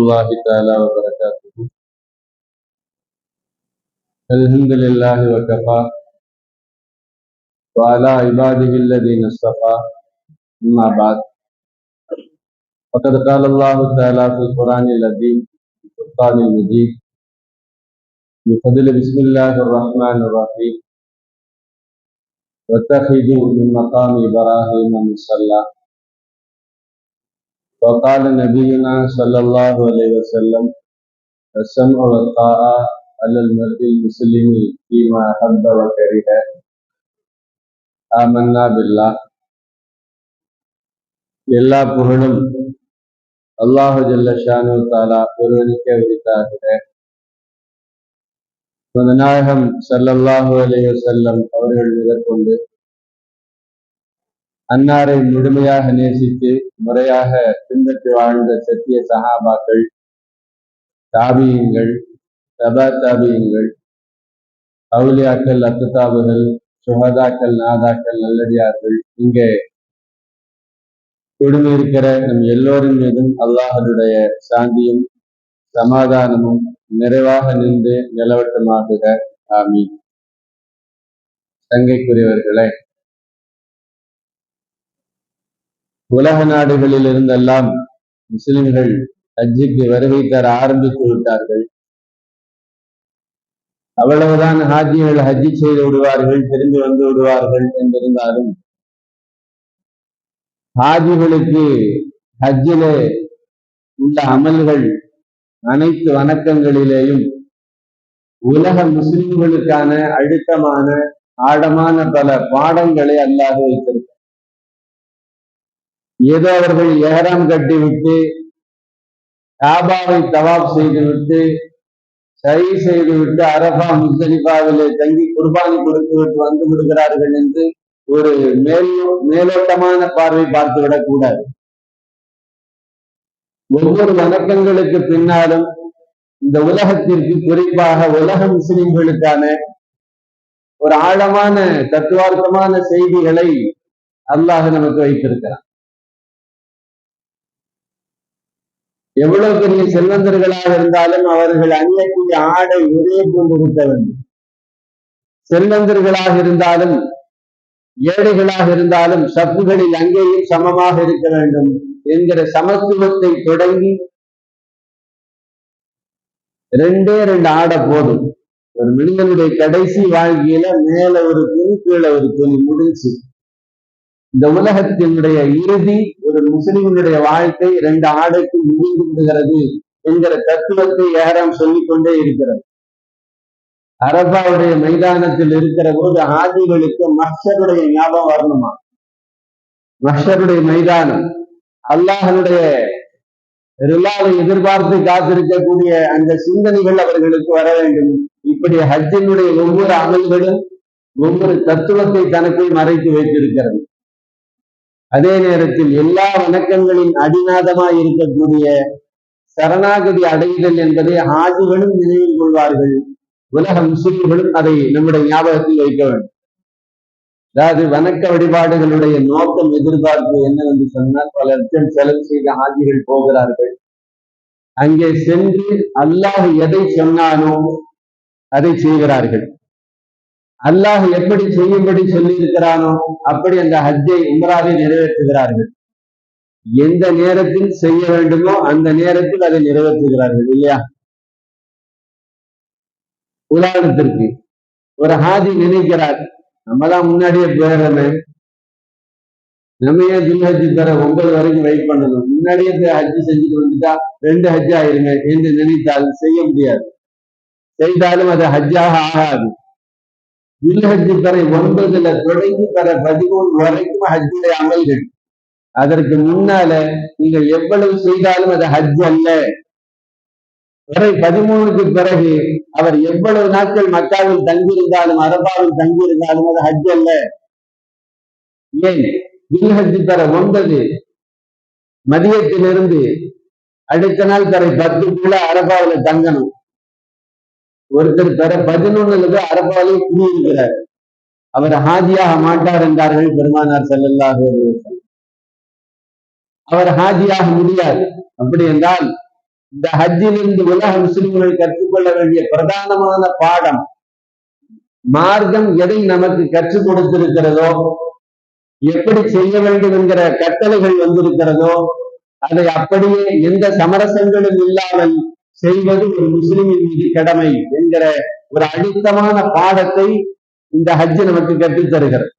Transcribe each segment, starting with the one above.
الله تعالى وبركاته. الحمد لله وكفى. وعلى عباده الذين اصطفى. أما بعد. فقد قال الله تعالى في القرآن العظيم في الفرقان المجيد بفضل بسم الله الرحمن الرحيم. واتخذوا من مقام إبراهيم مصلى. وقال نبينا صلى الله عليه وسلم السمع والطاعة على المرء المسلم فيما أحب وكره آمنا بالله எல்லா புகழும் அல்லாஹு ஜல்ல ஷானு தாலா ஒருவனுக்கே உரித்தாகிற நாயகம் ஸல்லல்லாஹு அலைஹி வஸல்லம் அவர்கள் முதற்கொண்டு அன்னாரை முழுமையாக நேசித்து முறையாக பின்பற்றி வாழ்ந்த சத்திய சஹாபாக்கள் தாபியங்கள் தபா தாபியங்கள் அவுலியாக்கள் அத்துதாபுகள் சுகதாக்கள் நாதாக்கள் நல்லடியார்கள் இங்கே குடும்பம் இருக்கிற நம் எல்லோரின் மீதும் அல்லாஹனுடைய சாந்தியும் சமாதானமும் நிறைவாக நின்று நிலவட்டமாகுக. ஆமீன். சங்கைக்குரியவர்களே உலக நாடுகளில் இருந்தெல்லாம் முஸ்லிம்கள் ஹஜ்ஜுக்கு வருகை தர ஆரம்பித்து விட்டார்கள். அவ்வளவுதான் ஹாஜிகள் ஹஜ்ஜி செய்து விடுவார்கள் திரும்பி வந்து விடுவார்கள் என்றிருந்தாலும் ஹாஜிகளுக்கு ஹஜ்ஜிலே உள்ள அமல்கள் அனைத்து வணக்கங்களிலேயும் உலக முஸ்லிம்களுக்கான அழுத்தமான ஆழமான பல பாடங்களை அல்லாது வைத்திருக்கிறார் ஏதோ அவர்கள் ஏரம் கட்டிவிட்டு காபாவை தவாப் செய்துவிட்டு சரி செய்துவிட்டு அரபா முஸ்தலிபாவிலே தங்கி குர்பானி கொடுத்து விட்டு வந்து விடுகிறார்கள் என்று ஒரு மேல் மேலோட்டமான பார்வை பார்த்து விடக்கூடாது. ஒவ்வொரு வணக்கங்களுக்கு பின்னாலும் இந்த உலகத்திற்கு குறிப்பாக உலக முஸ்லிம்களுக்கான ஒரு ஆழமான தத்துவார்த்தமான செய்திகளை அல்லாஹ் நமக்கு வைத்திருக்கிறான். எவ்வளவு பெரிய செல்வந்தர்களாக இருந்தாலும் அவர்கள் அணியக்கூடிய ஆடை ஒரே போன்று இருக்க வேண்டும். செல்வந்தர்களாக இருந்தாலும் ஏழைகளாக இருந்தாலும் சப்புகளில் அங்கேயும் சமமாக இருக்க வேண்டும் என்கிற சமத்துவத்தை தொடங்கி ரெண்டே ரெண்டு ஆடை போதும். ஒரு மனிதனுடைய கடைசி வாழ்க்கையில மேல ஒரு துணி கீழே ஒரு துணி முடிஞ்சு. இந்த உலகத்தினுடைய இறுதி ஒரு முஸ்லிம்களுடைய வாழ்க்கை ரெண்டு ஆடைக்கு முடிந்து விடுகிறது என்கிற தத்துவத்தை ஏறாம் சொல்லிக் கொண்டே இருக்கிறது. அரபாவுடைய மைதானத்தில் இருக்கிற போது ஆதிகளுக்கு மஷருடைய ஞாபகம் வரணுமா? மஷருடைய மைதானம் அல்லாஹனுடைய ரிலாவை எதிர்பார்த்து காத்திருக்கக்கூடிய அந்த சிந்தனைகள் அவர்களுக்கு வர வேண்டும். இப்படி ஹஜ்ஜினுடைய ஒவ்வொரு அமல்களும் ஒவ்வொரு தத்துவத்தை தனக்குள் மறைத்து வைத்திருக்கிறது. அதே நேரத்தில் எல்லா வணக்கங்களின் அடிநாதமாய் இருக்கக்கூடிய சரணாகதி அடைதல் என்பதை ஆதிகளும் நினைவில் கொள்வார்கள். உலக முஸ்லிம்களும் அதை நம்முடைய ஞாபகத்தில் வைக்க வேண்டும். அதாவது வணக்க வழிபாடுகளுடைய நோக்கம் எதிர்பார்ப்பு என்னவென்று சொன்னால் பல லட்சம் செலவு செய்த ஆஜிகள் போகிறார்கள். அங்கே சென்று அல்லாஹ் எதை சொன்னானோ அதை செய்கிறார்கள். அல்லாஹ் எப்படி செய்யும்படி சொல்லி இருக்கிறானோ அப்படி அந்த ஹஜ்ஜை உம்ராவை நிறைவேற்றுகிறார்கள். எந்த நேரத்தில் செய்ய வேண்டுமோ அந்த நேரத்தில் அதை நிறைவேற்றுகிறார்கள் இல்லையா? உதாரணத்திற்கு ஒரு ஹாஜி நினைக்கிறார் நம்ம தான் முன்னாடியே போயிடறோமே. நம்ம ஏன் துல்ஹஜி தர ஒன்பது வரைக்கும் வெயிட் பண்ணணும்? முன்னாடியே ஹஜ்ஜி செஞ்சுட்டு வந்துட்டா ரெண்டு ஹஜ் ஆயிருங்க என்று நினைத்தால் செய்ய முடியாது. செய்தாலும் அது ஹஜ்ஜாக ஆகாது. துல்ஹஜி தர ஒன்பதுல தொடங்கி பெற பதிமூணு வரைக்கும் ஹஜ்ஜுடைய அமல்கள் அதற்கு முன்னால நீங்கள் எவ்வளவு செய்தாலும் அது ஹஜ் அல்ல வரை பதிமூணுக்கு பிறகு அவர் எவ்வளவு நாட்கள் மக்காவில் தங்கியிருந்தாலும் அரபாவில் தங்கியிருந்தாலும் அது ஹஜ் அல்ல ஏன் ஹஜ் பெற ஒன்பது மதியத்திலிருந்து அடுத்த நாள் தரை பத்துக்குள்ள அரபாவில தங்கணும் ஒருத்தர் பெற பதினொன்னுல அரபாலே குடியிருக்கிறார் அவர் ஹாஜியாக மாட்டார் என்றார்கள் பெருமானார் செல்லல்லாக அவர் ஹாஜியாக முடியாது. அப்படி என்றால் இந்த ஹஜ்ஜிலிருந்து உலக முஸ்லிம்கள் கற்றுக்கொள்ள வேண்டிய பிரதானமான பாடம் மார்க்கம் எதை நமக்கு கற்றுக் கொடுத்திருக்கிறதோ எப்படி செய்ய வேண்டும் என்கிற கட்டளைகள் வந்திருக்கிறதோ அதை அப்படியே எந்த சமரசங்களும் இல்லாமல் செய்வது ஒரு முஸ்லிமின் மீது கடமை. என்கிற ஒரு அழுத்தமான பாடத்தை இந்த ஹஜ் நமக்கு கற்றுத் தருகிறது.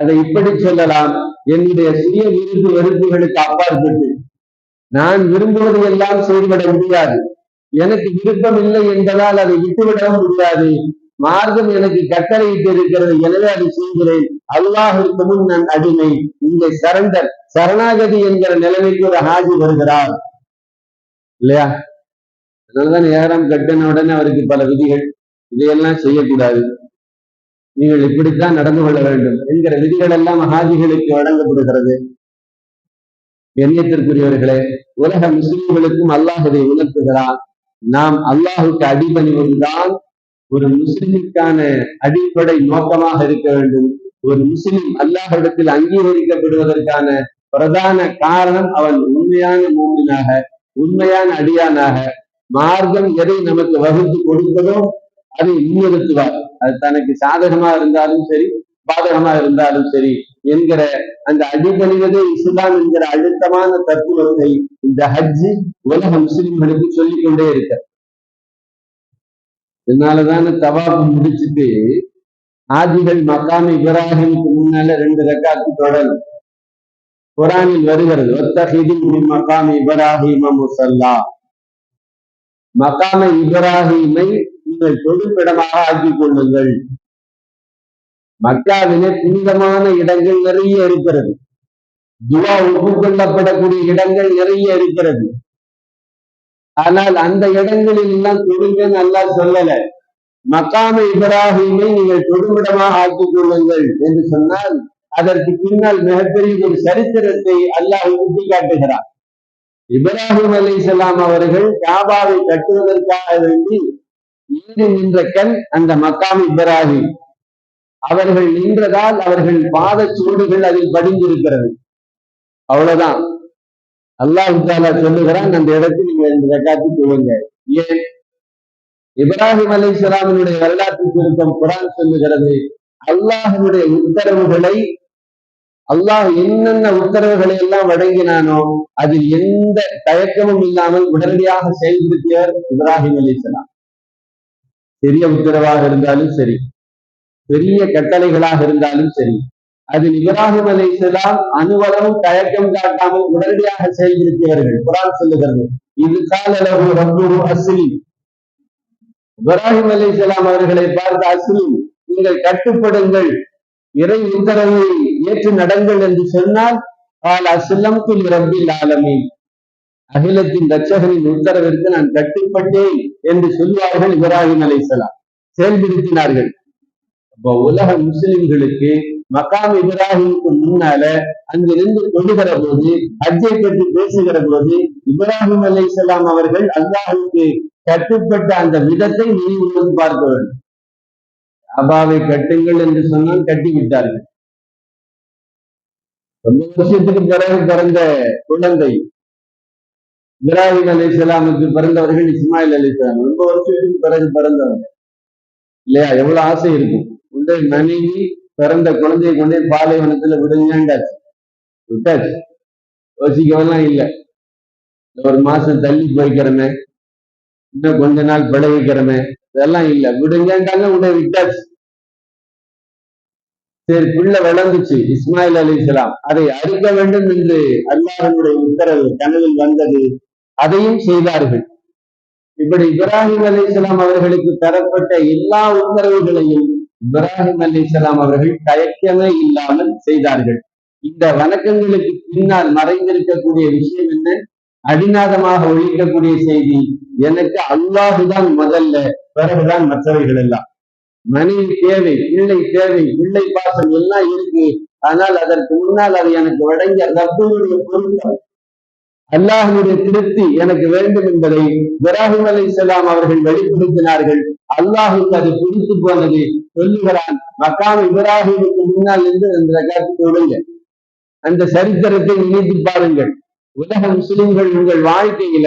அதை இப்படி சொல்லலாம். என்னுடைய சுய விருப்பு வெறுப்புகளுக்கு அப்பாற்பட்டு நான் விரும்புவதை எல்லாம் செயல்பட முடியாது. எனக்கு விருப்பம் இல்லை என்பதால் அதை விட்டுவிடவும் முடியாது. மார்க்கம் எனக்கு கட்டளையிட்டு இருக்கிறது. எனவே அதை செய்கிறேன். அல்லாஹிற்கு முன் நான் அடிமை. இங்கே சரண்டர் சரணாகதி என்கிற நிலைமைக்கு ஒரு ஹாஜி வருகிறார். இல்லையா? அதனாலதான் ஏறம் கட்டின உடனே அவருக்கு பல விதிகள் இதையெல்லாம் செய்யக்கூடாது. நீங்கள் இப்படித்தான் நடந்து கொள்ள வேண்டும் என்கிற விதிகள் எல்லாம் மகாதிகளுக்கு வழங்கப்படுகிறது. எண்ணியத்திற்குரியவர்களே உலக முஸ்லிம்களுக்கும் அல்லாஹ் இதை உணர்த்துகிறான். நாம் அல்லாஹுக்கு அடிபணிவதுதான் ஒரு முஸ்லிமுக்கான அடிப்படை நோக்கமாக இருக்க வேண்டும். ஒரு முஸ்லிம் அல்லாஹிடத்தில் அங்கீகரிக்கப்படுவதற்கான பிரதான காரணம் அவன் உண்மையான மூமினாக உண்மையான அடியானாக மார்க்கம் எதை நமக்கு வகுத்து கொடுப்பதோ அதை முன்னிறுத்துவார் அது தனக்கு சாதகமா இருந்தாலும் சரி பாதகமா இருந்தாலும் சரி என்கிற அந்த அடிபணிவதே இஸ்லாம் என்கிற அழுத்தமான தத்துவத்தை இந்த ஹஜ்ஜு உலக முஸ்லிம்களுக்கு சொல்லிக் கொண்டே இருக்க. இதனாலதான தவாப்பு முடிச்சுட்டு ஆதிகள் மக்காம இப்ராஹிமுக்கு முன்னால ரெண்டு ரெக்காத்து தொடரும் குரானில் வருகிறது ஒத்தஹிதி மக்காம இப்ராஹிம முசல்லா. மகாம இப்ராஹிமை நீங்கள் தொடுப்பிடமாக ஆக்கிக் கொள்ளுங்கள். மக்காவிலே புனிதமான இடங்கள் நிறைய இருக்கிறது. துவா ஒப்புக்கொள்ளப்படக்கூடிய இடங்கள் நிறைய இருக்கிறது. ஆனால் அந்த இடங்களில் எல்லாம் தொடுங்கன்னு நல்லா சொல்லல. மக்காம இப்ராஹிமை நீங்கள் தொடுமிடமாக ஆக்கிக் கொள்ளுங்கள் என்று சொன்னால் அதற்கு பின்னால் மிகப்பெரிய ஒரு சரித்திரத்தை அல்லாஹ் சுட்டி காட்டுகிறார் இப்ராஹிம் அலி இஸ்லாம் அவர்கள் காபாவை கட்டுவதற்காக வேண்டி ஈடு நின்ற கண் அந்த மக்காம் இப்ராஹிம். அவர்கள் நின்றதால் அவர்கள் பாத சூடுகள் அதில் படிந்திருக்கிறது. அவ்வளவுதான். அல்லாஹ் தாலா சொல்லுகிறான் அந்த இடத்தில் நீங்க இந்த ரெக்காத்து சொல்லுங்க ஏன்? இப்ராஹிம் அலி இஸ்லாமினுடைய வரலாற்று சுருக்கம் குரான் சொல்லுகிறது அல்லாஹனுடைய உத்தரவுகளை அல்லாஹ் என்னென்ன உத்தரவுகளை எல்லாம் வழங்கினானோ அதில் எந்த தயக்கமும் இல்லாமல் உடனடியாக செயல்படுத்தியவர் இப்ராஹிம் அலிசலாம் பெரிய உத்தரவாக இருந்தாலும் சரி பெரிய கட்டளைகளாக இருந்தாலும் சரி அதில் இப்ராஹிம் அலி இஸ்லாம் அணுவளவும் தயக்கம் காட்டாமல் உடனடியாக செயல்படுத்தியவர்கள். குரான் சொல்லுகிறது இது காலளவு அளவு அஸ்லி இப்ராஹிம் அலி இஸ்லாம் அவர்களை பார்த்த அஸ்லி நீங்கள் கட்டுப்படுங்கள் இறை உத்தரவை ஏற்று நடங்கள் என்று சொன்னால் பால் அஸ்லம் துல் ஆலமே அகிலத்தின் ரட்சகரின் உத்தரவிற்கு நான் கட்டுப்பட்டேன் என்று சொல்வார்கள் இப்ராஹிம் அலைசலாம் செயல்படுத்தினார்கள் அப்போ உலக முஸ்லிம்களுக்கு மகாம் இப்ராஹிமுக்கு முன்னால அங்கிருந்து கொள்ளுகிற போது அஜை பற்றி பேசுகிற போது இப்ராஹிம் அலைசலாம் அவர்கள் அல்லாஹுக்கு கட்டுப்பட்ட அந்த விதத்தை நினைவு பார்க்க வேண்டும். அபாவை கட்டுங்கள் என்று சொன்னால் கட்டிவிட்டார்கள். ரொம்ப வருஷத்துக்கு பிறகு பிறந்த குழந்தை. இப்ராஹிம் அலி இஸ்லாமுக்கு பிறந்தவர்கள் இஸ்மாயில் அலி இஸ்லாம் ரொம்ப வருஷத்துக்கு பிறகு பிறந்தவங்க. இல்லையா? எவ்வளவு ஆசை இருக்கும். உடைய மனைவி பிறந்த குழந்தையை கொண்டே பாலைவனத்துல விடுங்கண்டாச்சு விட்டாச்சு. யோசிக்கவெல்லாம் இல்லை. ஒரு மாசம் தள்ளி போய்க்கிறமே. இன்னும் கொஞ்ச நாள் பிழைக்கிறமே இதெல்லாம் இல்லை. விடுங்கண்டாங்க உடனே விட்டாச்சு. சரி பிள்ளை வளர்ந்துச்சு இஸ்மாயில் அலி இஸ்லாம் அதை அறுக்க வேண்டும் என்று அல்லாஹனுடைய உத்தரவு கனவில் வந்தது. அதையும் செய்தார்கள். இப்படி இப்ராஹிம் அலி இஸ்லாம் அவர்களுக்கு தரப்பட்ட எல்லா உத்தரவுகளையும் இப்ராஹிம் அலி இஸ்லாம் அவர்கள் தயக்கமே இல்லாமல் செய்தார்கள். இந்த வணக்கங்களுக்கு பின்னால் மறைந்திருக்கக்கூடிய விஷயம் என்ன? அடிநாதமாக ஒழிக்கக்கூடிய செய்தி. எனக்கு அல்லாஹுதான் முதல்ல பிறகுதான் மற்றவைகள் எல்லாம். மனைவி தேவை பிள்ளை தேவை பிள்ளை பாசம் எல்லாம் இருக்கு. ஆனால் அதற்கு முன்னால் அது எனக்கு வழங்கிய ரப்புடைய பொருத்தம் அல்லாஹனுடைய திருப்தி எனக்கு வேண்டும் என்பதை இப்ராஹிம் அலி இஸ்லாம் அவர்கள் வெளிப்படுத்தினார்கள். அல்லாஹுக்கு அது பிடித்து போனது சொல்லுகிறான் மக்காம் இப்ராஹிமுக்கு முன்னால் இருந்து அந்த கருத்து அந்த சரித்திரத்தை நினைத்து பாருங்கள். உலக முஸ்லிம்கள் உங்கள் வாழ்க்கையில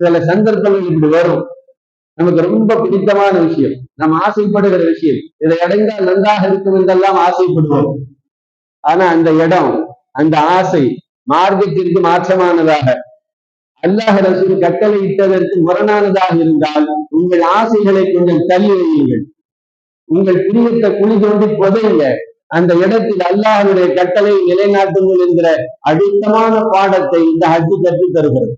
சில சந்தர்ப்பங்கள் இப்படி வரும். நமக்கு ரொம்ப பிடித்தமான விஷயம். நம்ம ஆசைப்படுகிற விஷயம். இதை அடைந்தால் நன்றாக இருக்கும் என்றெல்லாம் ஆசைப்படுவோம். ஆனா அந்த இடம் அந்த ஆசை மார்க்கத்திற்கு மாற்றமானதாக அல்லாஹ் ரசூல் கட்டளை இட்டதற்கு முரணானதாக இருந்தால் உங்கள் ஆசைகளை கொஞ்சம் தள்ளி வையுங்கள். உங்கள் பிரியத்தை குழி தோண்டி புதையுங்க. அந்த இடத்தில் அல்லாஹனுடைய கட்டளை நிலைநாட்டுங்கள் என்கிற அடித்தமான பாடத்தை இந்த ஹஜ்ஜு கற்றுத் தருகிறது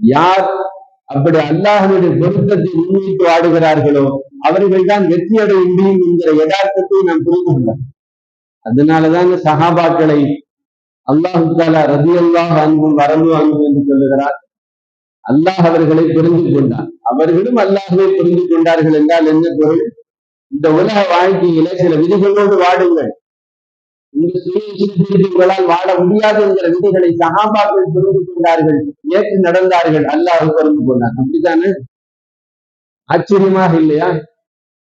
யார் அப்படி அல்லாஹனுடைய பொருத்தத்தை முன்வைத்து ஆடுகிறார்களோ அவர்கள் தான் வெற்றி அடைய முடியும் என்கிற யதார்த்தத்தை நாம் புரிந்து கொள்ளலாம் அதனாலதான் சகாபாக்களை அல்லாஹு தாலா ரதி அல்லாஹ் அன்பும் வரம்பு அன்பும் என்று சொல்லுகிறார். அல்லாஹ் அவர்களை புரிந்து கொண்டார் அவர்களும் அல்லாஹுவை புரிந்து கொண்டார்கள் என்றால் என்ன பொருள்? இந்த உலக வாழ்க்கையில சில விதிகளோடு வாடுங்கள். இந்த உங்களால் வாழ முடியாது என்கிற விதிகளை சகாபாக்கள் புரிந்து கொண்டார்கள் ஏற்று நடந்தார்கள். அல்லாஹ் புரிந்து கொண்டார் அப்படித்தானே? ஆச்சரியமாக இல்லையா?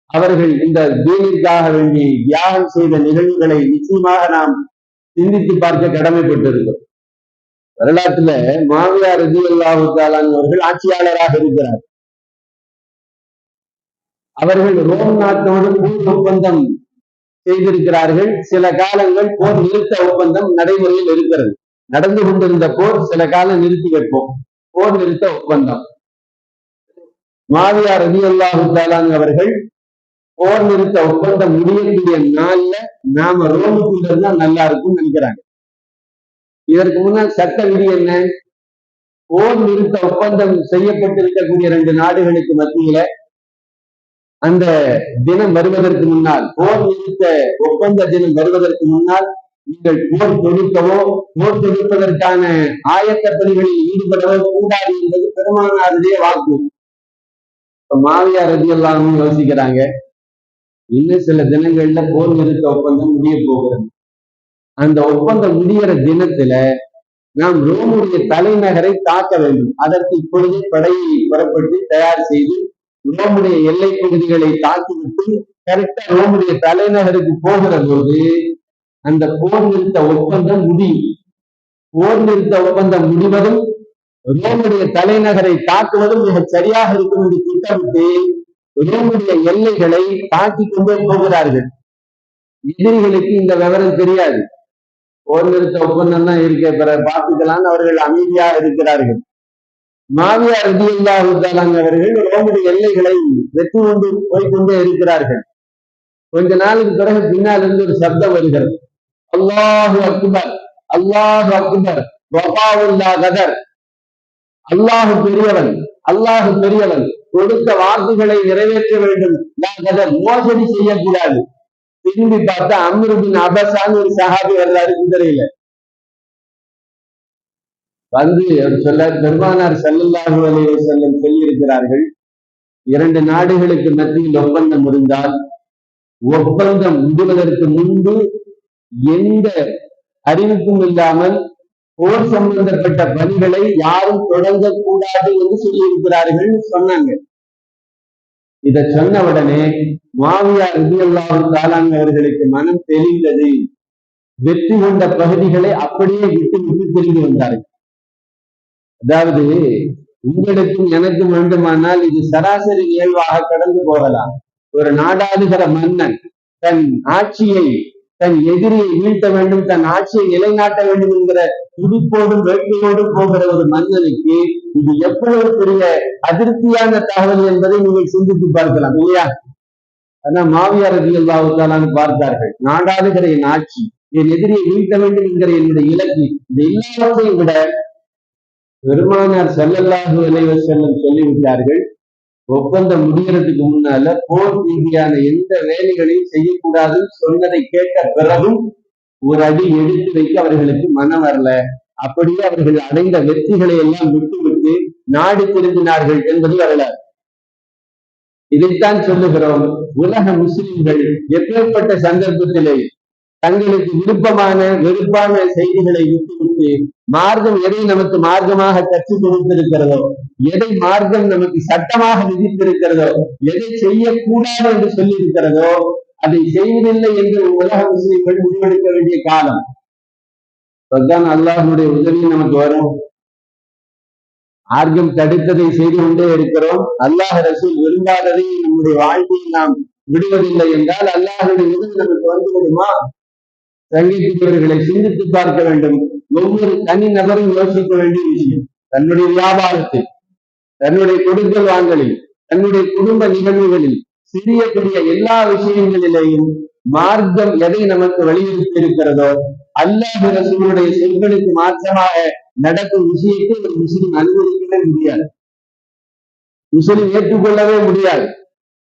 அவர்கள் இந்த தீனிற்காக வேண்டி தியாகம் செய்த நிகழ்வுகளை நிச்சயமாக நாம் சிந்தித்து பார்க்க கடமைப்பட்டிருக்கிறோம். வரலாற்றுல மாவியார் ரஜி அல்லாஹு அவர்கள் ஆட்சியாளராக இருக்கிறார். அவர்கள் ரோம் நாட்டோடு ஒப்பந்தம் செய்திருக்கிறார்கள். சில காலங்கள் போர் நிறுத்த ஒப்பந்தம் நடைமுறையில் இருக்கிறது. நடந்து கொண்டிருந்த போர் சில காலம் நிறுத்தி வைப்போம். போர் நிறுத்த ஒப்பந்தம். மாவியார் ரதி அல்லாஹு அவர்கள் போர் நிறுத்த ஒப்பந்தம் முடியக்கூடிய நாள்ல நாம ரோமுக்குள்ள இருந்தா நல்லா இருக்கும்னு நினைக்கிறாங்க. இதற்கு முன்னால் சட்ட விதி என்ன? போர் நிறுத்த ஒப்பந்தம் செய்யப்பட்டிருக்கக்கூடிய ரெண்டு நாடுகளுக்கு மத்தியில அந்த தினம் வருவதற்கு முன்னால் போர் நிறுத்த ஒப்பந்த தினம் வருவதற்கு முன்னால் நீங்கள் போர் தொடுக்கவோ போர் தொடுப்பதற்கான ஆயத்த பணிகளில் ஈடுபடவோ கூடாது என்பது பெருமானாருடைய வாக்கு. இப்ப மாவியார் ரதி எல்லாம் யோசிக்கிறாங்க. இன்னும் சில தினங்கள்ல போர் நிறுத்த ஒப்பந்தம் முடிய போகிறது. அந்த ஒப்பந்தம் முடிகிற தினத்துல நாம் ரோமுடைய தலைநகரை தாக்க வேண்டும். அதற்கு இப்பொழுதே படையை புறப்பட்டு தயார் செய்து ரோமுடைய எல்லை பகுதிகளை தாக்கிவிட்டு கரெக்டா ரோமுடைய தலைநகருக்கு போகிற போது அந்த போர் நிறுத்த ஒப்பந்தம் முடியும். போர் நிறுத்த ஒப்பந்தம் முடிவதும் ரோமுடைய தலைநகரை தாக்குவதும் மிக சரியாக இருக்கும் என்று திட்டமிட்டு ரோமுடைய எல்லைகளை தாக்கி கொண்டே போகிறார்கள். எதிரிகளுக்கு இந்த விவரம் தெரியாது. போர் நிறுத்த ஒப்பந்தம் தான் இருக்க பிற பார்த்துக்கலான்னு அவர்கள் அமைதியாக இருக்கிறார்கள். மாவியார் ரதியுல்லாஹுத்தாலான் அவர்கள் ரோமுடைய எல்லைகளை வெற்றி கொண்டு போய்கொண்டே இருக்கிறார்கள். கொஞ்ச நாளுக்கு பிறகு பின்னால் இருந்து ஒரு சப்தம் வருகிறது. அல்லாஹு அக்பர் அல்லாஹு அக்பர் வபாவுல்லா கதர். அல்லாஹு பெரியவன் அல்லாஹு பெரியவன் கொடுத்த வாக்குகளை நிறைவேற்ற வேண்டும். கதர் மோசடி செய்யக்கூடாது. திரும்பி பார்த்தா அம்ருபின் அபசான்னு ஒரு சஹாபி வர்றாரு குதிரையில. வந்து சொல்ல பெருமானார் செல்லல்லாஹு அலைய செல்லும் சொல்லியிருக்கிறார்கள் இரண்டு நாடுகளுக்கு மத்தியில் ஒப்பந்தம் இருந்தால் ஒப்பந்தம் முடிவதற்கு முன்பு எந்த அறிவிப்பும் இல்லாமல் போர் சம்பந்தப்பட்ட பணிகளை யாரும் தொடங்கக்கூடாது என்று சொல்லியிருக்கிறார்கள் சொன்னாங்க. இத சொன்ன உடனே மாவியா ரதியல்லாஹு காலாங்க அவர்களுக்கு மனம் தெளிந்தது. வெற்றி கொண்ட பகுதிகளை அப்படியே விட்டு விட்டு திரும்பி வந்தார்கள். அதாவது உங்களுக்கும் எனக்கும் வேண்டுமானால் இது சராசரி இயல்பாக கடந்து போகலாம். ஒரு நாடாளுகிற மன்னன் தன் ஆட்சியை தன் எதிரியை வீழ்த்த வேண்டும் தன் ஆட்சியை நிலைநாட்ட வேண்டும் என்கிற துடிப்போடும் வேட்கையோடும் போகிற ஒரு மன்னனுக்கு இது எவ்வளவு பெரிய அதிருப்தியான தகவல் என்பதை நீங்கள் சிந்தித்து பார்க்கலாம் இல்லையா? ஆனா மாவியார் அல்லாவுத்தாலான்னு பார்த்தார்கள் நாடாளுகிற என் ஆட்சி என் எதிரியை வீழ்த்த வேண்டும் என்கிற என்னுடைய இலக்கு இந்த எல்லாவற்றையும் விட பெருமானார் செல்லல்லாஹு இளைவர் செல்லம் சொல்லிவிட்டார்கள் ஒப்பந்தம் முடிகிறதுக்கு முன்னால போர் ரீதியான எந்த வேலைகளையும் செய்யக்கூடாதுன்னு சொன்னதை கேட்ட பிறகும் ஒரு அடி எடுத்து வைக்க அவர்களுக்கு மனம் வரல. அப்படியே அவர்கள் அடைந்த வெற்றிகளை எல்லாம் விட்டு விட்டு நாடு திரும்பினார்கள் என்பது வரலாறு. இதைத்தான் சொல்லுகிறோம். உலக முஸ்லிம்கள் எப்பேற்பட்ட சந்தர்ப்பத்திலே தங்களுக்கு விருப்பமான வெறுப்பான செய்திகளை விட்டுவிட்டு மார்க்கம் எதை நமக்கு மார்க்கமாக கற்றுக் கொடுத்திருக்கிறதோ எதை மார்க்கம் நமக்கு சட்டமாக விதித்திருக்கிறதோ எதை செய்யக்கூடாது என்று சொல்லி இருக்கிறதோ அதை செய்வதில்லை என்று உலக முஸ்லிம்கள் முடிவெடுக்க வேண்டிய காலம். அதுதான் அல்லாஹனுடைய உதவி நமக்கு வரும். மார்க்கம் தடுத்ததை செய்து கொண்டே இருக்கிறோம். அல்லாஹ் ரசூல் விரும்பாததை நம்முடைய வாழ்க்கையில் நாம் விடுவதில்லை என்றால் அல்லாஹனுடைய உதவி நமக்கு வந்து விடுமா சிந்தித்து பார்க்க வேண்டும். ஒவ்வொரு தனி நபரும் யோசிக்க வேண்டிய விஷயம். தன்னுடைய வியாபாரத்தில் தன்னுடைய கொடுக்கல் வாங்கலில் தன்னுடைய குடும்ப நிகழ்வுகளில் சிறிய பெரிய எல்லா விஷயங்களிலேயும் மார்க்கம் எதை நமக்கு வலியுறுத்தி இருக்கிறதோ அல்லாஹ் ரசூலுடைய சொற்களுக்கு மாற்றமாக நடக்கும் விஷயத்தை ஒரு முஸ்லிம் அனுமதிக்கவே முடியாது. முஸ்லிம் ஏற்றுக்கொள்ளவே முடியாது.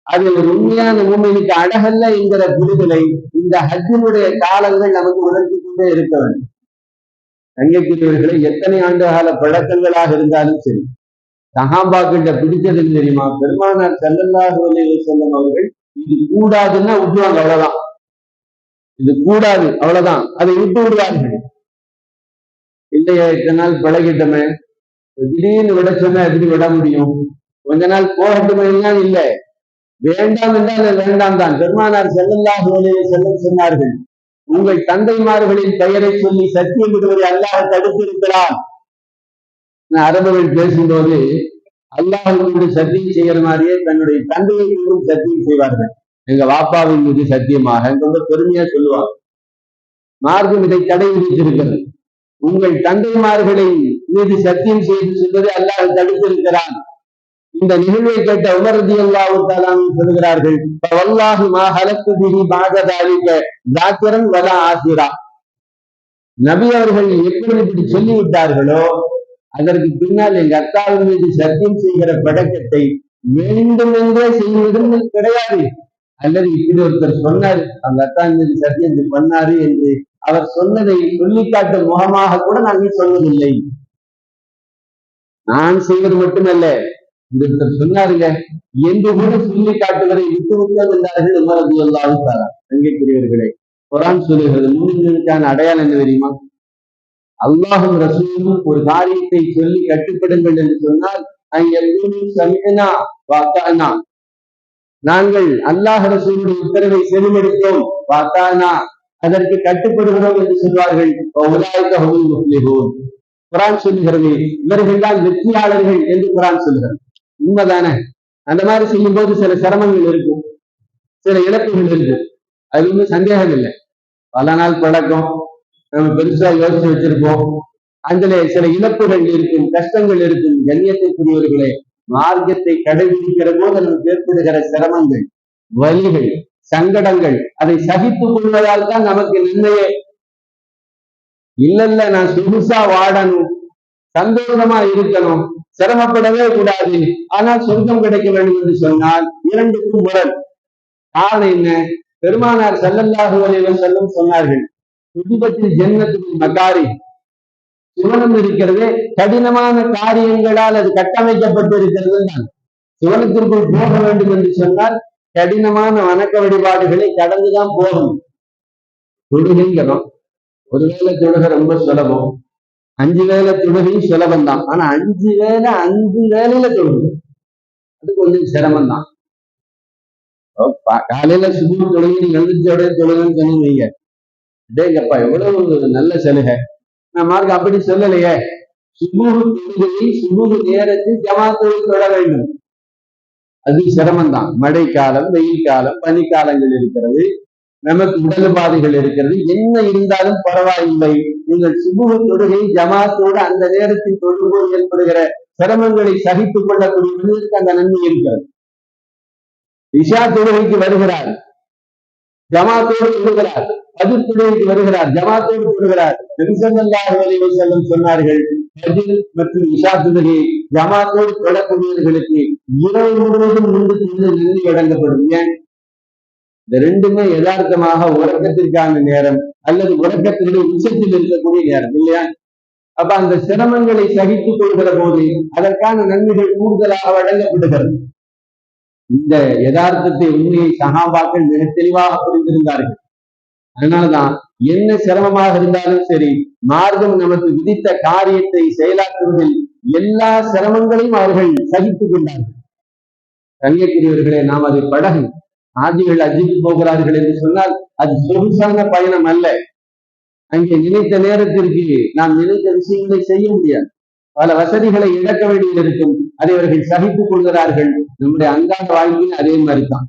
அது ஒரு உண்மையான மூமினுக்கு அழகல்ல என்கிற புரிதலை இந்த ஹஜ்ஜினுடைய காலங்கள் நமக்கு உணர்த்தி கொண்டே இருக்க வேண்டும். தங்கைக்குரியவர்களை எத்தனை ஆண்டு கால பழக்கங்களாக இருந்தாலும் சரி சஹாபாக்கிட்ட பிடிச்சது தெரியுமா? பெருமானார் செல்லல்லாஹு அலைஹி செல்லும் அவர்கள் இது கூடாதுன்னா விட்டுவாங்க அவ்வளவுதான். இது கூடாது அவ்வளவுதான். அதை விட்டு விடுவார்கள். இல்லையா இத்தனை நாள் பழகிட்டமே? திடீர்னு விட சொன்னா எப்படி விட முடியும்? கொஞ்ச நாள் போகட்டுமே? இல்லை. வேண்டாம் என்றால் வேண்டாம் தான். பெருமானார் செல்லல்லாஹு அலைஹி செல்லம் சொன்னார்கள் உங்கள் தந்தைமார்களின் பெயரை சொல்லி சத்தியம் விடுவதை அல்லாஹ் தடுத்திருக்கிறான். நான் அரபுகள் பேசும்போது அல்லாஹுக்கு சத்தியம் செய்யற மாதிரியே தன்னுடைய தந்தையை மீதும் சத்தியம் செய்வார்கள். எங்க வாப்பாவின் மீது சத்தியமாக ரொம்ப பெருமையா சொல்லுவாங்க. மார்க்கம் இதை தடை விதித்திருக்கிறது உங்கள் தந்தைமார்களை மீது சத்தியம் செய்து சொல்வதை அல்லாஹ் தடுத்திருக்கிறான். இந்த நிகழ்வை கேட்ட உமரதி அல்லாஹு சொல்கிறார்கள் வல்லாஹி மா ஹலத்து பிஹி பாகதாலிக்க வல ஆசிரா நபி அவர்கள் எப்படி இப்படி சொல்லிவிட்டார்களோ அதற்கு பின்னால் எங்க அக்காவின் மீது சத்தியம் செய்கிற பழக்கத்தை வேண்டும் என்றே செய்வதும் கிடையாது. அல்லது இப்படி ஒருத்தர் சொன்னார் அவங்க அத்தாவின் மீது சத்தியம் பண்ணாரு என்று அவர் சொன்னதை சொல்லிக்காட்டும் முகமாக கூட நாங்கள் சொல்வதில்லை. நான் செய்வது மட்டுமல்ல இந்த சொன்னாருங்க என்று கூட சொல்லி காட்டுவதை விட்டு என்றார்கள் உமரது எல்லாரும் தாரா தங்கைக்குரியவர்களே குரான் சொல்லுகிறது மூமின்களுக்கான அடையாளம் என்ன தெரியுமா? அல்லாஹும் ரசூலும் ஒரு காரியத்தை சொல்லி கட்டுப்படுங்கள் என்று சொன்னால் சமினா வாத்தானா. நாங்கள் அல்லாஹ் ரசூலுடைய உத்தரவை செவிமடுத்தோம் வாத்தானா. அதற்கு கட்டுப்படுகிறோம் என்று சொல்வார்கள் குரான் சொல்லுகிறது இவர்கள் தான் வெற்றியாளர்கள் என்று குரான் சொல்லுகிறது. உண்மைதானே? அந்த மாதிரி செய்யும் போது சில சிரமங்கள் இருக்கும். சில இழப்புகள் இருக்கு. அது ஒன்றும் சந்தேகம் இல்லை. பல நாள் பழக்கம். நம்ம பெருசா யோசிச்சு வச்சிருப்போம். அதுல சில இழப்புகள் இருக்கும் கஷ்டங்கள் இருக்கும். கண்ணியத்திற்குரியவர்களே மார்க்கத்தை கடைபிடிக்கிற போது நமக்கு ஏற்படுகிற சிரமங்கள் வலிகள் சங்கடங்கள் அதை சகித்துக் கொள்வதால் தான் நமக்கு நின்மையே. இல்ல இல்ல நான் சொகுசா வாடணும். சந்தோஷமா இருக்கணும். சிரமப்படவே கூடாது. ஆனால் சொர்க்கம் கிடைக்க வேண்டும் என்று சொன்னால் இரண்டுக்கும் முரண். காரணம் என்ன? பெருமானார் செல்லல்லாஹு அலைவர் செல்லும் சொன்னார்கள் குடும்பத்தில் ஜென்மத்துக்கு மகாரி சுவனம் இருக்கிறது கடினமான காரியங்களால் அது கட்டமைக்கப்பட்டு இருக்கிறது தான் சுவனத்திற்குள் போக வேண்டும் என்று சொன்னால் கடினமான வணக்க வழிபாடுகளை கடந்துதான் போகணும். தொழுகைங்கிறோம். ஒருவேளை தொழுக ரொம்ப சுலபம். அஞ்சு வேலை தொழுகையும் சுலபம் தான் ஆனா அஞ்சு வேலை அஞ்சு வேலையில தொழுகு. அது கொஞ்சம் சிரமம் தான் காலையில சுகு தொழுகி நீங்க எழுந்திரிச்சோட தொழுகன்னு சொல்லுவீங்க. டேங்கப்பா எவ்வளவு நல்ல சலுகை. நான் மார்க் அப்படி சொல்லலையே. சுபுகு தொழுகையை சுமூக நேரத்தில் ஜமாத்தோடு தொட வேண்டும். அது சிரமம் தான் மழை காலம் வெயில் காலம் பனிக்காலங்கள் இருக்கிறது. நமக்கு உடல்பாதைகள் இருக்கிறது. என்ன இருந்தாலும் பரவாயில்லை. நீங்கள் சுபுக தொழுகை ஜமாத்தோடு அந்த நேரத்தில் தொழும்போது ஏற்படுகிற சிரமங்களை சகித்துக் கொள்ளக்கூடிய அந்த நன்மை இருக்கிறது. இஷா தொழுகைக்கு வருகிறார். ஜமாத்தோடு தொழுகிறார். பதில் தொழுகைக்கு வருகிறார். ஜமாத்தோடு தொழுகிறார். பெருசல்லாஹ் செல்லும் சொன்னார்கள் பதில் மற்றும் இஷா தொழுகை ஜமாத்தோடு தொடக்கூடியவர்களுக்கு இரவு முழுவதும் முன்பு தொழுது நன்றி வழங்கப்படும். ஏன்? இந்த ரெண்டுமே யதார்த்தமாக உறக்கத்திற்கான நேரம் அல்லது உறக்கத்தினுடைய உச்சத்தில் இருக்கக்கூடிய நேரம் இல்லையா? அப்ப அந்த சிரமங்களை சகித்துக் கொள்கிற போது அதற்கான நன்மைகள் கூடுதலாக வழங்கப்படுகிறது. இந்த யதார்த்தத்தை உண்மையை சகாபாக்கள் மிக தெளிவாக புரிந்திருந்தார்கள். அதனாலதான் என்ன சிரமமாக இருந்தாலும் சரி மார்க்கம் நமக்கு விதித்த காரியத்தை செயலாக்குவதில் எல்லா சிரமங்களையும் அவர்கள் சகித்துக் கொண்டார்கள். கண்ணியக்குரியவர்களே நாம் அதை படகு ஆதிகள் அஜித்து போகிறார்கள் என்று சொன்னால் அது சொகுசான பயணம் அல்ல. அங்கே நினைத்த நேரத்திற்கு நாம் நினைத்த விஷயங்களை செய்ய முடியாது. பல வசதிகளை இழக்க வேண்டியது இருக்கும். அதை அவர்கள் சகித்துக் கொள்கிறார்கள். நம்முடைய அன்றாட வாழ்க்கையும் அதே மாதிரி தான்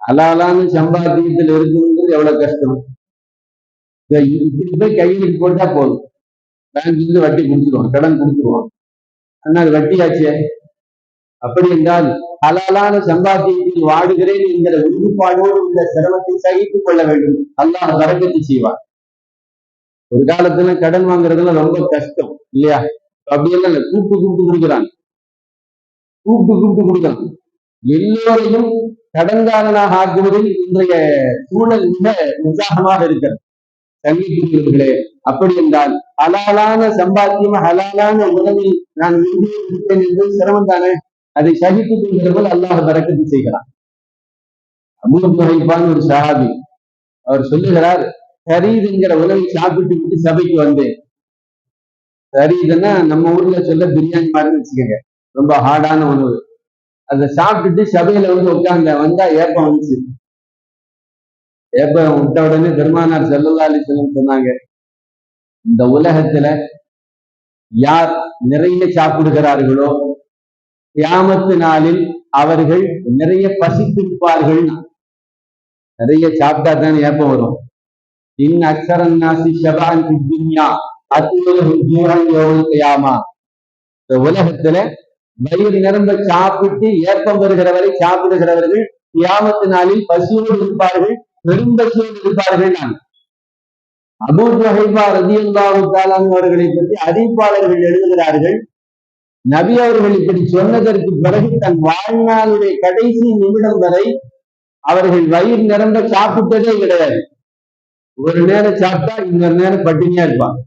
அலாலான சம்பாத்தியத்தில் இருக்கணுங்கிறது எவ்வளவு கஷ்டம். இப்படி போய் கையெழுத்து போட்டா போதும். பேங்க்ல இருந்து வட்டி கொடுத்துருவான் கடன் கொடுத்துருவான். ஆனால் வட்டியாச்சே? அப்படி என்றால் ஹலாலான சம்பாத்தியத்தில் வாடுகிறேன் என்கிற உறுதிப்பாடோடு இந்த சிரமத்தை சகித்துக் கொள்ள வேண்டும். அல்லாஹ் வரக்கத்து செய்வார் ஒரு காலத்துல கடன் வாங்குறதுல ரொம்ப கஷ்டம் இல்லையா? அப்படியெல்லாம் இல்லை. கூப்பிட்டு கூப்பிட்டு கொடுக்குறாங்க. கூப்பிட்டு கூப்பிட்டு கொடுக்குறாங்க எல்லோரையும் கடன்காரனாக ஆக்குவதில் இன்றைய சூழல் மிக உற்சாகமாக இருக்கிறது. சங்கீதர்களே அப்படி என்றால் ஹலாலான சம்பாத்தியம் ஹலாலான உணவில் நான் விரும்பி இருப்பேன் என்று சிரமம் தானே? அதை சகித்துக் கொள்கிறவர்கள் அல்லாஹ் பறக்கத்து செய்கிறான். ஒரு சஹாபி அவர் சொல்லுகிறார் சரீதுங்கிற உணவை சாப்பிட்டு விட்டு சபைக்கு வந்தேன். சரீதுன்னா நம்ம ஊர்ல சொல்ல பிரியாணி மாதிரி வச்சுக்கோங்க. ரொம்ப ஹார்டான உணவு. அதை சாப்பிட்டுட்டு சபையில வந்து உட்கார்ந்த வந்தா ஏப்பம் வந்துச்சு. ஏப்பம் விட்ட உடனே பெருமானார் செல்லல்லா அலி செல்லம் சொன்னாங்க இந்த உலகத்துல யார் நிறைய சாப்பிடுகிறார்களோ கியாமத்து நாளில் அவர்கள் நிறைய பசித்திருப்பார்கள். நிறைய சாப்பிட்டா தான் ஏப்பம் வரும். இன் அக்சரன் நாசி ஷபான் துன்யா அத்துலகம் கியாமா. இந்த உலகத்துல வயிறு நிரம்ப சாப்பிட்டு ஏப்பம் வருகிற வரை சாப்பிடுகிறவர்கள் கியாமத்து நாளில் பசியோடு இருப்பார்கள் பெரும் பசியோடு இருப்பார்கள் நான். அபூ ரஹிபா ரதியல்லாஹு தாலான் அவர்களை பற்றி அறிவிப்பாளர்கள் எழுதுகிறார்கள் நபி அவர்கள் இப்படி சொன்னதற்கு பிறகு தன் வாழ்நாளுடைய கடைசி நிமிடம் வரை அவர்கள் வயிறு நிரம்ப சாப்பிட்டதே கிடையாது. ஒரு நேரம் சாப்பிட்டா இன்னொரு நேரம் பட்டினியா இருப்பாங்க.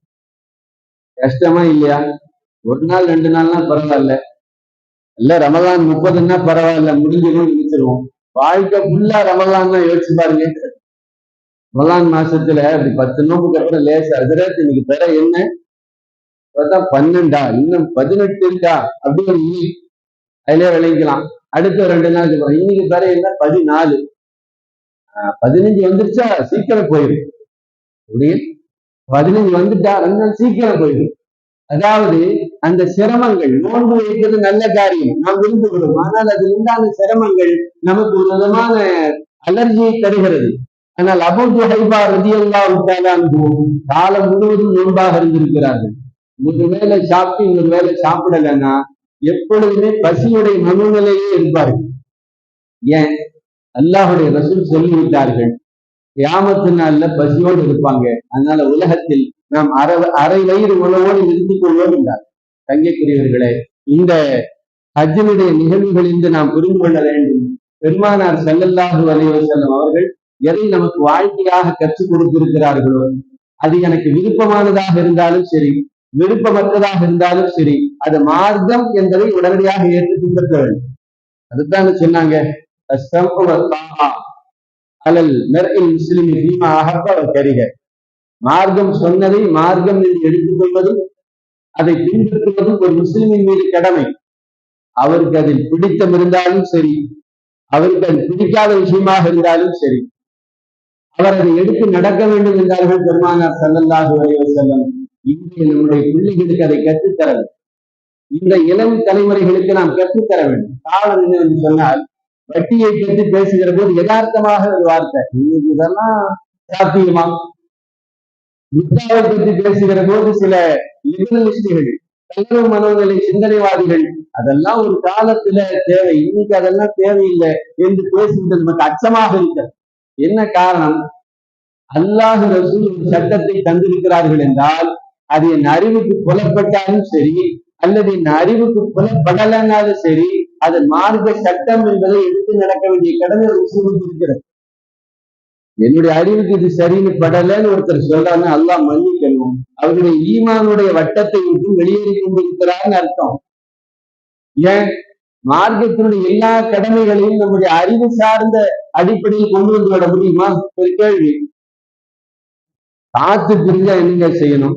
கஷ்டமா இல்லையா? ஒரு நாள் ரெண்டு நாள்னா பரவாயில்ல. இல்ல ரமலான் முப்பதுன்னா பரவாயில்ல முடிஞ்சிடும் நினைச்சிருவோம். வாழ்க்கை ஃபுல்லா ரமலான் தான் யோசிச்சு பாருங்க. ரமலான் மாசத்துல அப்படி பத்து நோம்புக்கு அப்புறம் லேசா அதிரத்து இன்னைக்கு பெற என்ன? பார்த்தா பன்னெண்டா இன்னும் பதினெட்டு இருக்கா அப்படின்னு அதிலே விளைவிக்கலாம் அடுத்த ரெண்டு நாளுக்கு அப்புறம் இன்னைக்கு பேர என்ன? பதினாலு. ஆஹ் பதினஞ்சு வந்துருச்சா? சீக்கிரம் போயிடும் அப்படியே பதினஞ்சு வந்துட்டா ரெண்டு நாள் சீக்கிரம் போயிடும் அதாவது அந்த சிரமங்கள் நோன்பு வைப்பது நல்ல காரியம். நாம் விரும்புகிறோம் ஆனால் அதில் உண்டான சிரமங்கள் நமக்கு ஒரு விதமான அலர்ஜியை தருகிறது. ஆனால் அபூஜு ஹைபா ரதியல்லா காலம் முழுவதும் நோன்பாக இருந்திருக்கிறார்கள். ஒரு வேளை சாப்பிட்டு இன்னொரு வேளை சாப்பிடலைன்னா எப்பொழுதுமே பசியுடைய மனநிலையே இருப்பார்கள் ஏன்? அல்லாஹுடைய ரசூல் சொல்லிவிட்டார்கள். கிராமத்து நாள்ல பசியோடு இருப்பாங்க. அதனால உலகத்தில் நாம் அரை அரை வயிறு உணவோடு நிறுத்திக் கொள்வோம் என்றார். தங்கைக்குரியவர்களே இந்த ஹஜ்ஜினுடைய நிகழ்வுகளிலிருந்து நாம் புரிந்து கொள்ள வேண்டும். பெருமானார் செல்லல்லாஹு அலைவர் செல்லும் அவர்கள் எதை நமக்கு வாழ்க்கையாக கற்றுக் கொடுத்திருக்கிறார்களோ அது எனக்கு விருப்பமானதாக இருந்தாலும் சரி விருப்பமற்றதாக இருந்தாலும் சரி அது மார்க்கம் என்பதை உடனடியாக ஏற்று பின்பற்ற வேண்டும். அதுதான் சொன்னாங்க அலல் மர்இல் முஸ்லிமின் ஃபீமா அஹப்ப மார்க்கம் சொன்னதை மார்க்கம் என்று எடுத்துக்கொள்வதும் அதை பின்பற்றுவதும் ஒரு முஸ்லிமின் மீது கடமை. அவருக்கு அதில் பிடித்தம் இருந்தாலும் சரி அவருக்கு அது பிடிக்காத விஷயமாக இருந்தாலும் சரி அவர் அதை எடுத்து நடக்க வேண்டும் என்றார்கள் பெருமானார் சல்லல்லாஹு அலைஹி இன்றைய நம்முடைய பிள்ளைகளுக்கு அதை கற்றுத்தர வேண்டும் இந்த இளம் தலைமுறைகளுக்கு நாம் கற்றுத்தர வேண்டும். காரணம் என்ன என்று சொன்னால் வட்டியை பற்றி பேசுகிற போது யதார்த்தமாக ஒரு வார்த்தை. இன்னைக்கு இதெல்லாம் சாத்தியமா? முத்தாவை பற்றி பேசுகிற போது சில லிபரலிஸ்டுகள் கல்வி மனோநிலை சிந்தனைவாதிகள் அதெல்லாம் ஒரு காலத்துல தேவை. இன்னைக்கு அதெல்லாம் தேவையில்லை என்று பேசுவது நமக்கு அச்சமாக இருக்கிறது. என்ன காரணம்? அல்லாஹ் ரசூல் சட்டத்தை தந்திருக்கிறார்கள் என்றால் அது என் அறிவுக்கு புலப்பட்டாலும் சரி அல்லது என் அறிவுக்கு புலப்படலனாலும் சரி அது மார்க்க சட்டம் என்பதை எடுத்து நடக்க வேண்டிய கடமை ரசூலுக்கு இருக்கிறது. என்னுடைய அறிவுக்கு இது சரின்னு படலன்னு ஒருத்தர் சொல்றான்னு அல்லாஹ் மன்னிக்கணும் அவருடைய ஈமானுடைய வட்டத்தை விட்டு வெளியேறி கொண்டிருக்கிறார்னு அர்த்தம். ஏன்? மார்க்கத்தினுடைய எல்லா கடமைகளையும் நம்முடைய அறிவு சார்ந்த அடிப்படையில் கொண்டு வந்து விட முடியுமா? ஒரு கேள்வி. காத்து பிரிஞ்சா என்னங்க செய்யணும்?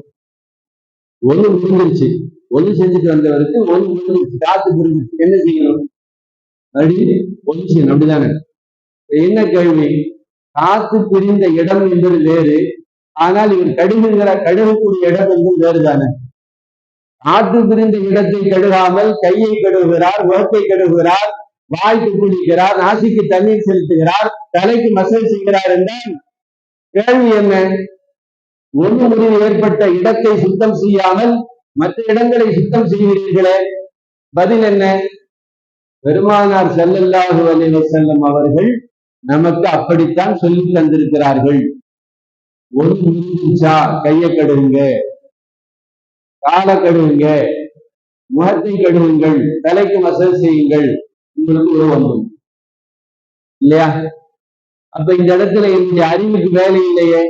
ஒண்ணு முடிஞ்சிருச்சு. ஒன்று செஞ்சுட்டு வந்தவருக்கு ஒண்ணு முடிஞ்சிருச்சு. காத்து புரிஞ்சிருச்சு என்ன செய்யணும்? அடி ஒன்று செய்யணும். அப்படிதானே? என்ன கேள்வி? காத்து பிரிந்த இடம் என்பது வேறு. ஆனால் இவர் கடுகுங்கிற கடுகக்கூடிய இடம் என்பது வேறு தானே ஆட்டு பிரிந்த இடத்தை கடுகாமல் கையை கடுகிறார் உழப்பை கடுகிறார் வாய்க்கு பிடிக்கிறார் நாசிக்கு தண்ணீர் செலுத்துகிறார் தலைக்கு மசல் செய்கிறார் என்றால் கேள்வி என்ன? ஒன்று முடிவு ஏற்பட்ட இடத்தை சுத்தம் செய்யாமல் மற்ற இடங்களை சுத்தம் செய்கிறீர்களே பதில் என்ன? பெருமானார் செல்லல்லாஹு அலைஹி அவர்கள் நமக்கு அப்படித்தான் சொல்லி தந்திருக்கிறார்கள். ஒரு முடிஞ்சா கையை கழுவுங்க காலை கழுவுங்க முகத்தை கழுவுங்கள் தலைக்கு மசல் செய்யுங்கள் உங்களுக்கு உருவம் இல்லையா? அப்ப இந்த இடத்துல என்னுடைய அறிவுக்கு வேலை இல்லையே?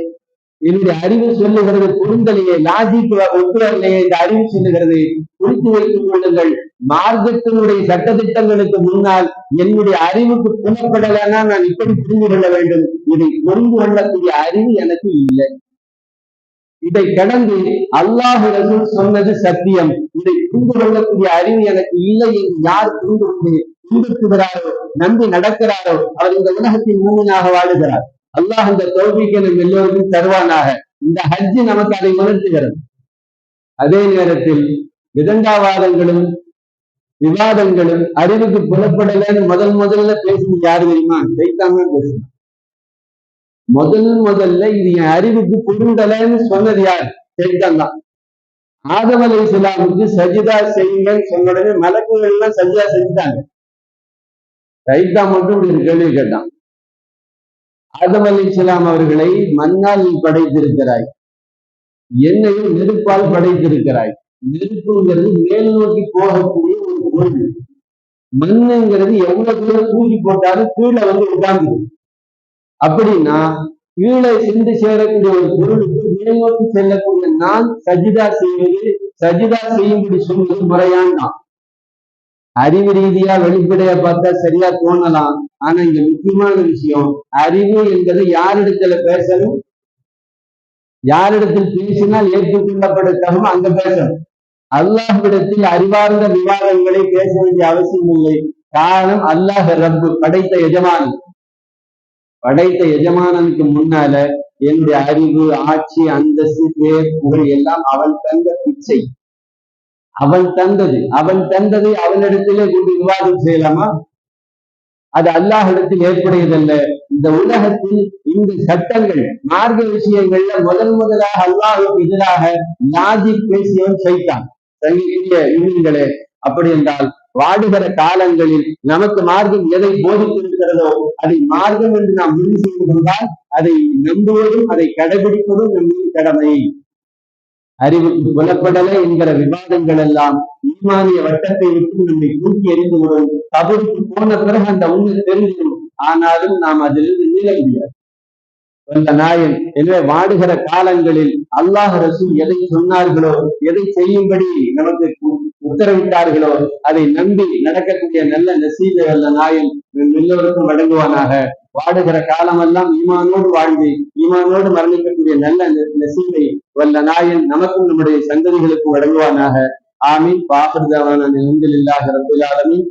என்னுடைய அறிவு சொல்லுகிறது பொருந்தலையே லாஜிக்கு ஒத்துவரலையே இந்த அறிவு சொல்லுகிறது. குறித்து வைத்துக் கொள்ளுங்கள். மார்க்கத்தினுடைய சட்டத்திட்டங்களுக்கு முன்னால் என்னுடைய அறிவுக்கு புலப்படலைன்னா நான் இப்படி புரிந்து கொள்ள வேண்டும். இதை புரிந்து கொள்ளக்கூடிய அறிவு எனக்கு இல்லை. இதை கடந்து அல்லாஹ் ரசூல் சொன்னது சத்தியம். இதை புரிந்து கொள்ளக்கூடிய அறிவு எனக்கு இல்லை என்று யார் புரிந்து கொண்டு பின்பற்றுகிறாரோ நம்பி நடக்கிறாரோ அவர் இந்த உலகத்தின் மூமினாக வாழுகிறார். அல்லாஹ் அந்த தோல்விக்கு நம் எல்லோருக்கும் தருவானாக. இந்த ஹஜ்ஜு நமக்கு அதை உணர்த்துகிறது அதே நேரத்தில் விதண்டாவாதங்களும் விவாதங்களும் அறிவுக்கு புலப்படலன்னு முதல் முதல்ல பேசுறது யாரு தெரியுமா? சைத்தாங்க பேசணும் முதல் முதல்ல இது என் அறிவுக்கு புரிந்தலன்னு சொன்னது யார்? சைத்தான் தான். ஆதம் அலை இஸ்லாமுக்கு சஜிதா செய்யுங்கன்னு சொன்ன உடனே மலக்குகள் எல்லாம் சஜிதா செஞ்சுட்டாங்க. சைத்தான் மட்டும் இப்படி கேள்வி கேட்டான். ஆதம் அலி இஸ்லாம் அவர்களை மண்ணால் நீ படைத்திருக்கிறாய். என்னையும் நெருப்பால் படைத்திருக்கிறாய். நெருப்புங்கிறது மேல் நோக்கி போகக்கூடிய ஒரு பொருள் மண்ணுங்கிறது எவ்வளவு தூரம் தூக்கி போட்டாலும் கீழே வந்து உட்கார்ந்து அப்படின்னா கீழே சென்று சேரக்கூடிய ஒரு பொருளுக்கு மேல் நோக்கி செல்லக்கூடிய நான் சஜிதா செய்வது சஜிதா செய்யும்படி சொல்வது முறையான் அறிவு ரீதியா வெளிப்படையா பார்த்தா சரியா தோணலாம். ஆனா இங்க முக்கியமான விஷயம் அறிவு என்பது யாரிடத்துல பேசணும்? யாரிடத்தில் பேசினால் ஏற்றுக்கொள்ளப்படத்தகும் அங்க பேசணும். அல்லாஹ்விடத்தில் அறிவார்ந்த விவாதங்களை பேச வேண்டிய அவசியம் இல்லை. காரணம் அல்லாஹ் ரப்பு படைத்த எஜமானன் படைத்த எஜமானனுக்கு முன்னால என்னுடைய அறிவு ஆட்சி அந்தஸ்து பேர் புகழ் எல்லாம் அவன் தந்த பிச்சை. அவன் தந்தது. அவன் தந்ததை அவனிடத்திலே கொண்டு விவாதம் செய்யலாமா? அது அல்லாஹிடத்தில் ஏற்புடையதல்ல. இந்த உலகத்தில் இந்த சட்டங்கள் மார்க்க விஷயங்கள்ல முதல் முதலாக அல்லாஹுக்கு எதிராக லாஜிக் பேசியவன் சைத்தான். சங்கிரிய இன்னங்களே அப்படி என்றால் வாடுகிற காலங்களில் நமக்கு மார்க்கம் எதை போதித்திருக்கிறதோ அதை மார்க்கம் என்று நாம் முடிவு செய்து கொண்டால் அதை நம்புவதும் அதை கடைபிடிப்பதும் நம்மின் கடமை. அறிவுக்கு புலப்படலை என்கிற விவாதங்கள் எல்லாம் ஈமானிய வட்டத்தை விட்டு நம்மை தூக்கி எறிந்துவிடும் கபருக்கு போன பிறகு அந்த உண்மை தெரிஞ்சிடும் ஆனாலும் நாம் அதிலிருந்து மீள முடியாது. வந்த நாயன் எனவே வாடுகிற காலங்களில் அல்லாஹ் ரசூல் எதை சொன்னார்களோ எதை செய்யும்படி நமக்கு உத்தரவிட்டார்களோ அதை நம்பி நடக்கக்கூடிய நல்ல நசீபை வல்ல நாயன் எல்லோருக்கும் வழங்குவானாக. வாடுகிற காலமெல்லாம் ஈமானோடு வாழ்ந்து ஈமானோடு மரணிக்கக்கூடிய நல்ல நசீபை வல்ல நாயன் நமக்கும் நம்முடைய சந்ததிகளுக்கும் வழங்குவானாக. ஆமீன். பாகிருதாவான அல்ஹம்துலில்லாஹி ரப்பில் ஆலமீன்.